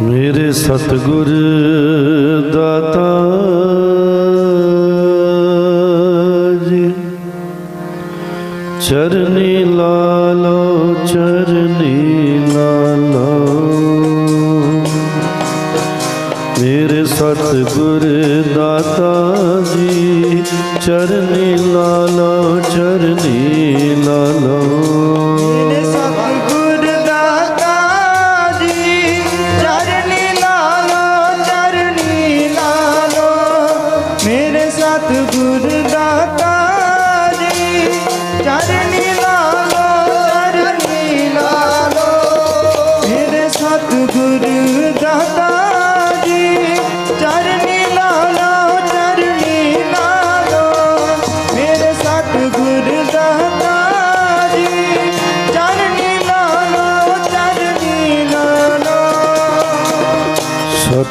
ਮੇਰੇ ਸਤਿਗੁਰ ਦਾਤਾ ਜੀ, ਚਰਨੀ ਲਾਲੋ ਚਰਨੀ ਲਾਲੋ। ਮੇਰੇ ਸਤਿਗੁਰ ਦਾਤਾ ਜੀ, ਚਰਨੀ ਲਾਲੋ ਚਰਨੀ ਲਾਲੋ।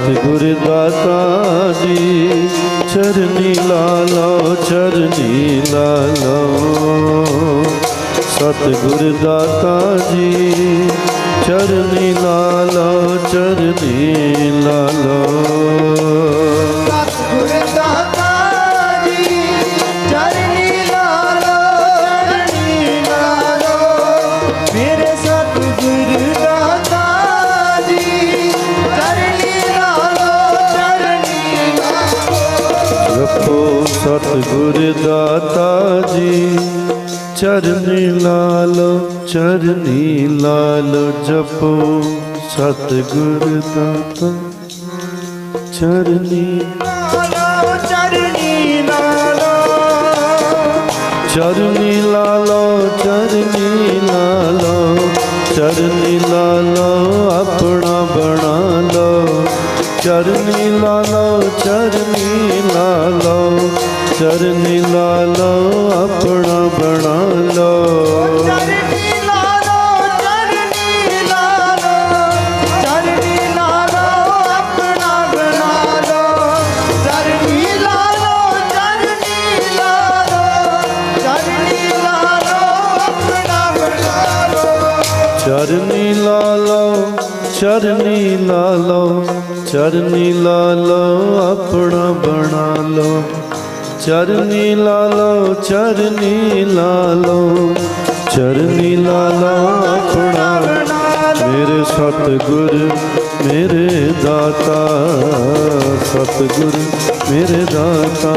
ਸਤਿਗੁਰ ਦਾਤਾ ਜੀ, ਚਰਨੀ ਲਾਲੋ ਚਰਨੀ ਲਾਲੋ। ਸਤਿਗੁਰ ਦਾਤਾ ਜੀ, ਚਰਨੀ ਲਾਲੋ ਚਰਨੀ ਲਾਲੋ। ਸਤਿਗੁਰ ਚਰਨੀ ਲਾਲ ਚਰਨੀ ਲਾਲ ਜਪੋ ਸਤਿਗੁਰ ਦਾਤਾ। ਚਰਨੀ ਲਾਲ, ਚਰਨੀ ਲਾਲੋ। ਚਰਨੀ ਲਾਲੋ ਚਰਨੀ ਲਾਲੋ। ਚਰਨੀ ਲਾਲੋ, ਆਪਣਾ ਬਣਾ ਲਓ। ਚਰਨੀ ਲਾਲ ਚਰਨੀ ਲਾਲ। ਚਰਨੀ ਲਾਲ ਲਾਲੋ, ਚਰਨੀ ਲਾਲੋ ਚਰਨੀ ਲਾਲੋ ਆਪਣਾ ਬਣਾ ਲੋ। ਚਰਨੀ ਲਾਲੋ ਚਰਨੀ ਲਾਲੋ ਚਰਨੀ ਲਾਲੋ ਆਪਣਾ ਮੇਰੇ ਸਤਿਗੁਰ, ਮੇਰੇ ਦਾਤਾ, ਸਤਿਗੁਰ, ਮੇਰੇ ਦਾਤਾ,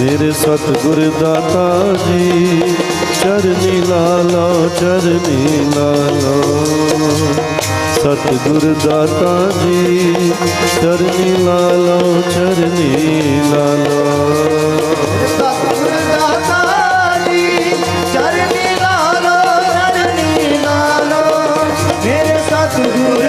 ਮੇਰੇ ਸਤਿਗੁਰ ਦਾਤਾ ਜੀ। ਚਰਨੀ ਲਾਲੋ ਚਰਨੀ ਲਾਲੋ। ਸਤਿਗੁਰ ਦਾਤਾ ਜੀ, ਚਰਨੀ ਲਾਲੋ ਚਰਨੀ ਲਾਲੋ। ਸਤਿਗੁਰ ਦਾਤਾ ਜੀ, ਚਰਨੀ ਲਾਲੋ ਚਰਨੀ ਲਾਲੋ। ਮੇਰੇ ਸਤਿਗੁਰ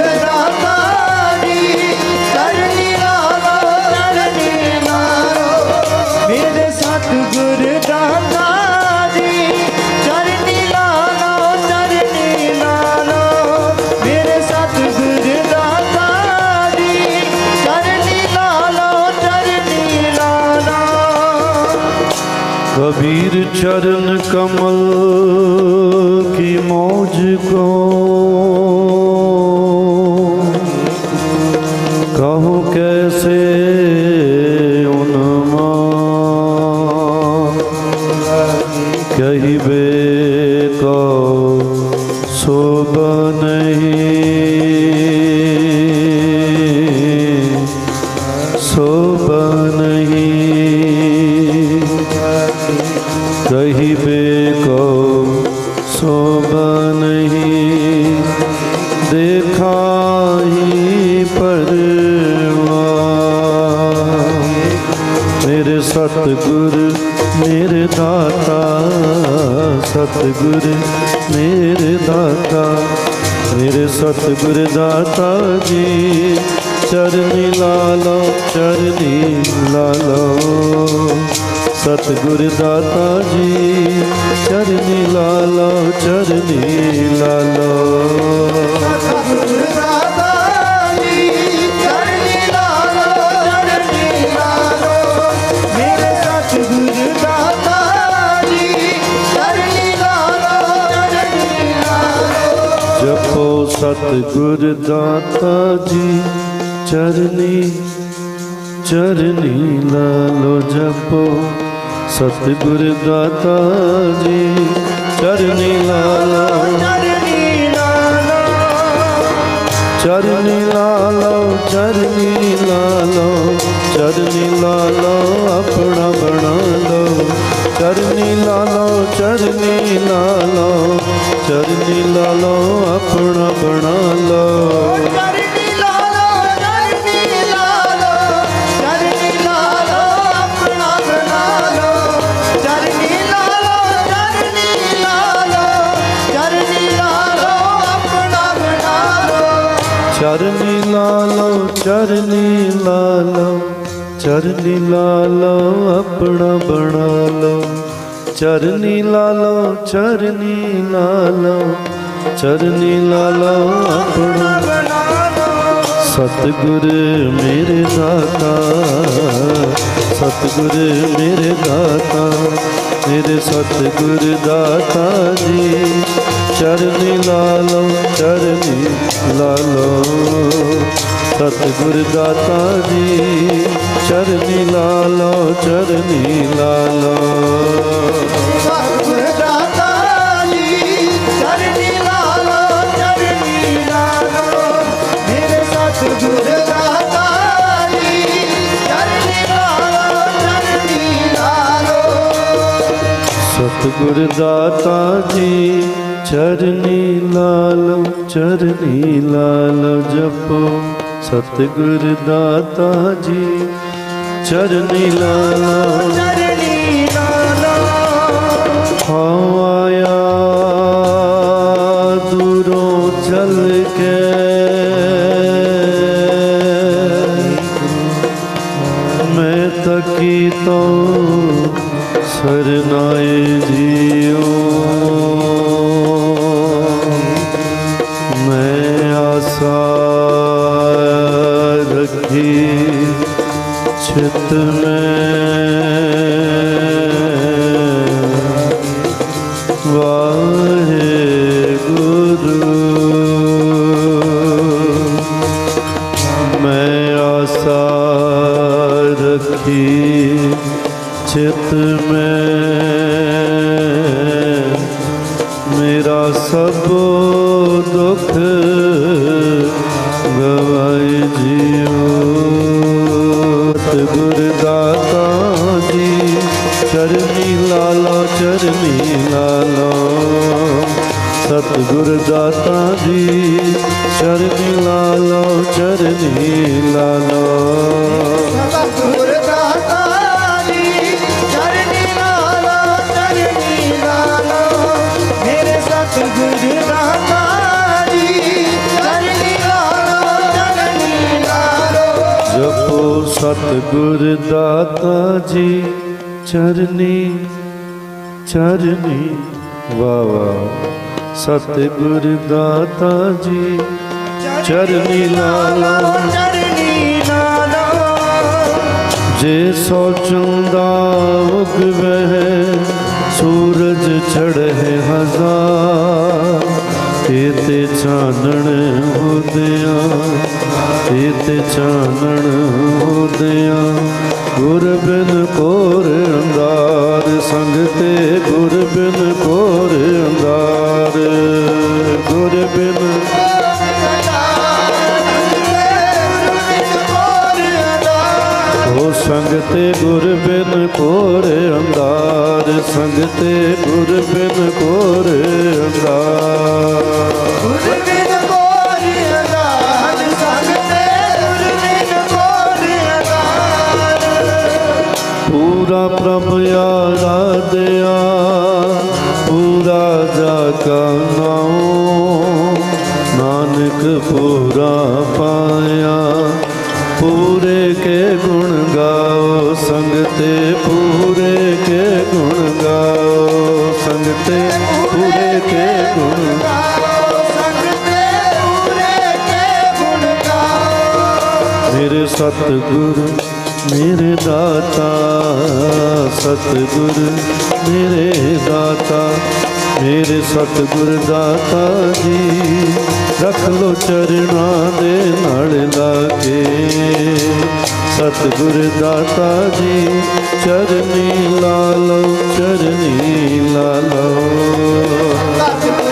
कबीर चरण कमल की मौज को कहिबे को शोभा नहीं देखा ही परवाह मेरे सतगुर मेरे दाता सतगुर मेरे दाता मेरे सतगुर दाता जी चरनी लालो चरनी लालो ਸਤਿਗੁਰ ਦਾਤਾ ਜੀ ਚਰਨੀ ਲਾਲੋ ਚਰਨੀ ਲਾਲੋ। ਸਤਿਗੁਰ ਦਾਤਾ ਜੀ ਚਰਨੀ ਲਾਲੋ ਚਰਨੀ ਲਾਲੋ। ਮੇਰੇ ਸਤਿਗੁਰ ਦਾਤਾ ਜੀ ਚਰਨੀ ਲਾਲੋ ਚਰਨੀ ਲਾਲੋ। ਜਪੋ ਸਤਿਗੁਰ ਦਾਤਾ ਜੀ ਚਰਨੀ ਚਰਨੀ ਲਾਲੋ। ਜਪੋ ਸਤਿਗੁਰ ਦਾਤਾ ਜੀ ਚਰਨੀ ਲਾਲੋ। ਚਰਨੀ ਲਾਲੋ। ਚਰਨੀ ਲਾਲੋ ਚਰਨੀ ਲਾਲੋ। ਚਰਨੀ ਲਾਲੋ ਆਪਣਾ ਬਣਾ ਲੋ ਚਰਨੀ ਲਾਲੋ ਚਰਨੀ ਲਾਲੋ। ਚਰਨੀ ਲਾਲੋ ਆਪਣਾ ਬਣਾ ਲੋ ਲਾਲੋ, ਚਰਨੀ ਲਾਲੋ ਚਰਨੀ ਲਾਲੋ ਆਪਣਾ ਬਣਾ ਲਓ। ਚਰਨੀ ਲਾਲੋ ਚਰਨੀ ਲਾਲੋ ਚਰਨੀ ਲਾਲੋ ਆਪਣਾ ਬਣਾ ਸਤਿਗੁਰ ਮੇਰੇ ਦਾਤਾ, ਸਤਿਗੁਰ ਮੇਰੇ ਦਾਤਾ, ਮੇਰੇ ਸਤਿਗੁਰ ਦਾਤਾ ਜੀ। ਚਰਨੀ ਲਾਲੋ ਚਰਨੀ ਲਾਲੋ। ਸਤਿਗੁਰ ਦਾਤਾ ਜੀ ਚਰਨੀ ਲਾਲੋ ਚਰਨੀ ਲਾਲੋ। ਸਤਿਗੁਰ ਦਾਤਾ ਜੀ ਚਰਨੀ ਲਾਲੋ ਚਰਨੀ ਲਾਲੋ। ਮੇਰੇ ਸਤਿਗੁਰ ਦਾਤਾ ਜੀ ਚਰਨੀ ਲਾਲੋ ਚਰਨੀ ਲਾਲੋ। ਸਤਿਗੁਰ ਦਾਤਾ ਜੀ ਚਰਨੀ ਲਾਲ ਚਰਨੀ ਲਾਲ ਜਪੋ। ਸਤਿਗੁਰ ਦਾਤਾ ਜੀ ਚਰਨੀ ਲਾਲ। ਚਰਨੀ ਲਾਲੋ। ਹਉ ਆਇਆ ਦੂਰੋਂ ਚਲ ਕੇ। ਮੈਂ ਤਕੀ ਤੋ ਸਰਨਾਏ ਚਿਤ ਮੈਂ। ਵਾਹਿਗੁਰੂ। ਦਾਤਾ ਜੀ, ਚਰਨੀ ਲਾਲੋ ਚਰਨੀ ਲਾਲੋ। ਸਤਿਗੁਰ ਦਾਤਾ ਜੀ, ਚਰਨੀ ਲਾਲਾ, ਚਰਨੀ ਲਾਲੋ। ਸਤਿਗੁਰ ਦਾਤਾ ਸਤਿਗੁਰ ਦਾਤਾ ਜੀ ਚਰਨੀ ਚਰਨੀ ਵਾਵਾ। ਸਤਿਗੁਰ ਦਾਤਾ ਜੀ ਚਰਨੀ ਲਾਲੋ ਚਰਨੀ ਲਾਲੋ ਜੇ ਸੋਚੰਦਾ ਉਗਵਹਿ ਸੂਰਜ ਚੜ੍ਹੇ ਹਜ਼ਾਰ। ਤੇ ਚਾਨਣ ਹੋਦਿਆਂ ਤੇ ਚਾਨਣ ਹੋਦਿਆਂ ਗੁਰ ਬਿਨ ਕੋਰ ਅੰਦਾਰ ਸੰਗ ਤੇ ਗੁਰ ਬਿਨ ਕੋਰ ਅੰਦਾਰ ਗੁਰ ਬਿਨ ਸੰਗ ਤੇ ਗੁਰ ਬਿਨ ਕੋਰ ਅੰਦਾਰ ਸੰਗ ਤੇ ਗੁਰ ਬਿਨ ਕੋਰ ਅੰਦਾਰ ਪੂਰਾ ਪ੍ਰਭ ਆਰਾਧਿਆ, ਪੂਰਾ ਜਾ ਨਾਉ। ਨਾਨਕ ਪੂਰਾ ਪਾਇਆ, ਪੂਰੇ ਕੇ ਗੁਣ ਗਾਓ, ਸੰਗਤੇ ਪੂਰੇ ਕੇ ਗੁਣ ਗਾਓ, ਸੰਗਤੇ ਪੂਰੇ ਕੇ ਗੁਣ ਮੇਰੇ ਸਤਿਗੁਰੂ ਮੇਰੇ ਦਾਤਾ, ਸਤਿਗੁਰ ਮੇਰੇ ਦਾਤਾ, ਮੇਰੇ ਸਤਿਗੁਰ ਦਾਤਾ ਜੀ, ਰੱਖ ਲੋ ਚਰਨਾਂ ਦੇ ਨਾਲ ਲਾਗੇ। ਸਤਿਗੁਰ ਦਾਤਾ ਜੀ, ਚਰਨੀ ਲਾ ਲਓ, ਚਰਨੀ ਲਾ ਲਓ।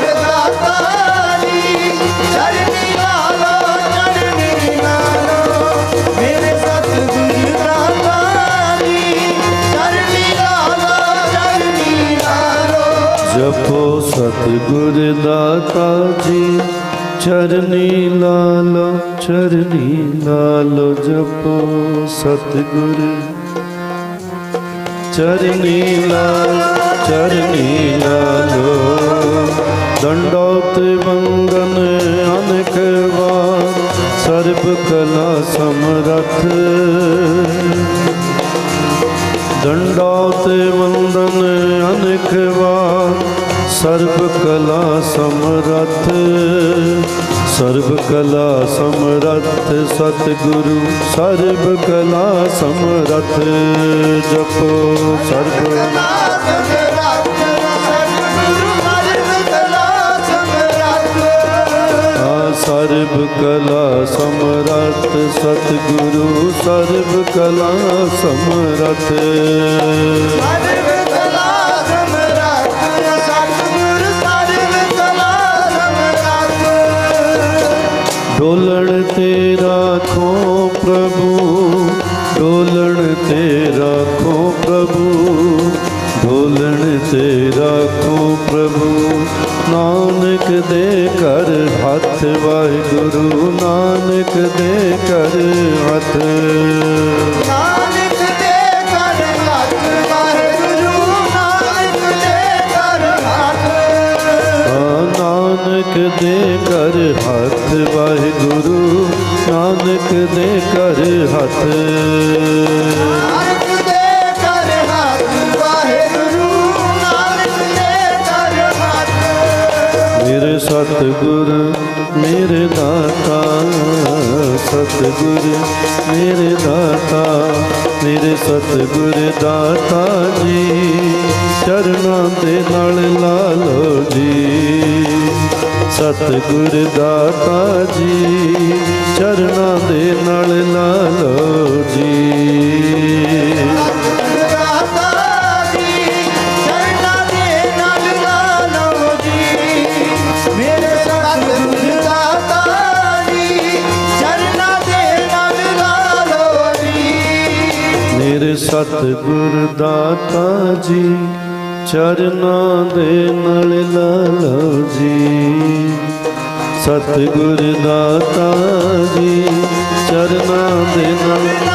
ਗੁਰ ਦਾਤਾ ਜੀ, ਚਰਨੀ ਲਾਲੋ ਚਰਨੀ ਲਾਲੋ ਜਪੋ ਸਤਿਗੁਰ। ਚਰਨੀ ਲਾਲ, ਚਰਨੀ ਲਾਲੋ ਦੰਡੋਤ ਵੰਦਨ ਅਨੇਕ ਵਾਰ, ਸਰਬ ਕਲਾ ਸਮਰਥ। ਦੰਡੋਤ ਵੰਦਨ ਅਨੇਕ ਵਾਰ ਸਰਬ ਕਲਾ ਸਮਰਥ, ਸਰਬ ਕਲਾ ਸਮਰਥ ਸਤਿਗੁਰੂ, ਸਰਬ ਕਲਾ ਸਮਰਥ ਜਪੋ, ਸਰਬ ਕਲਾ ਸਮਰਾਟ ਸਰਬ ਕਲਾ ਸਮਰਾਟ ਸਮਰਥ ਸਤਿਗੁਰੂ, ਸਰਬ ਕਲਾ ਸਮਰਥ। ਨਾਨਕ ਦੇ ਕਰ ਹੱਥ ਵਾਹਿਗੁਰੂ ਨਾਨਕ ਦੇ ਕਰ ਹੱਥ। ਮੇਰੇ ਸਤਿਗੁਰ ਮੇਰੇ ਦਾਤਾ ਸਤਿਗੁਰ ਮੇਰੇ ਦਾਤਾ ਮੇਰੇ ਸਤਿਗੁਰ ਦਾਤਾ ਜੀ ਚਰਨਾਂ ਦੇ ਨਾਲ ਲਾ ਸਤਿਗੁਰ ਦਾਤਾ ਜੀ ਚਰਨਾਂ ਦੇ ਨਾਲ ਲਾ ਲਓ ਜੀ ਸਤਿਗੁਰ ਦਾਤਾ ਜੀ ਚਰਨਾਂ ਦੇ ਨਾਲ ਲਾ ਜੀ ਮੇਰੇ ਜੀ ਸਤਿਗੁਰ ਦਾਤਾ ਜੀ ਚਰਨਾਂ ਦੇ ਨਾਲ